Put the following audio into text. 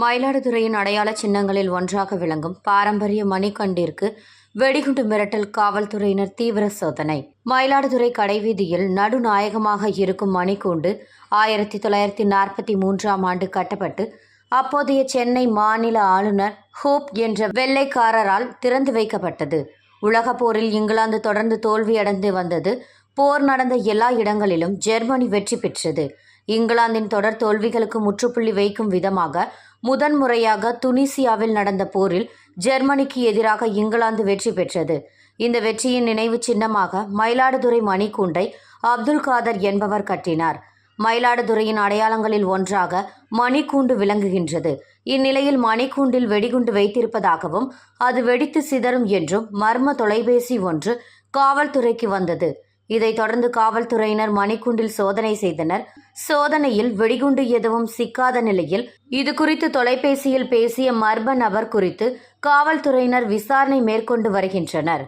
மயிலாடுதுறையின் அடையாள சின்னங்களில் ஒன்றாக விளங்கும் பாரம்பரிய மணிக்கண்டிற்கு வெடிகுண்டு மிரட்டல் காவல்துறையினர் தீவிர சோதனை. மயிலாடுதுறை கடைவீதியில் நடுநாயகமாக இருக்கும் மணிக்கூண்டு ஆயிரத்தி தொள்ளாயிரத்தி நாற்பத்தி மூன்றாம் ஆண்டு கட்டப்பட்டு அப்போதைய சென்னை மாநில ஆளுநர் ஹோப் என்ற வெள்ளைக்காரரால் திறந்து வைக்கப்பட்டது. உலகப் போரில் இங்கிலாந்து தொடர்ந்து தோல்வியடைந்து வந்தது. போர் நடந்த எல்லா இடங்களிலும் ஜெர்மனி வெற்றி பெற்றது. இங்கிலாந்தின் தொடர் தோல்விகளுக்கு முற்றுப்புள்ளி வைக்கும் விதமாக முதன்முறையாக துனிசியாவில் நடந்த போரில் ஜெர்மனிக்கு எதிராக இங்கிலாந்து வெற்றி பெற்றது. இந்த வெற்றியின் நினைவு சின்னமாக மயிலாடுதுறை மணிக்கூண்டை அப்துல் காதர் என்பவர் கட்டினார். மயிலாடுதுறையின் அடையாளங்களில் ஒன்றாக மணிக்கூண்டு விளங்குகின்றது. இந்நிலையில் மணிக்கூண்டில் வெடிகுண்டு வைத்திருப்பதாகவும் அது வெடித்து சிதறும் என்றும் மர்ம தொலைபேசி ஒன்று காவல்துறைக்கு வந்தது. இதைத் தொடர்ந்து காவல்துறையினர் மணிக்கூண்டில் சோதனை செய்தனர். சோதனையில் வெடிகுண்டு எதுவும் சிக்காத நிலையில் இது குறித்து தொலைபேசியில் பேசிய மர்ம நபர் குறித்து காவல்துறையினர் விசாரணை மேற்கொண்டு வருகின்றனர்.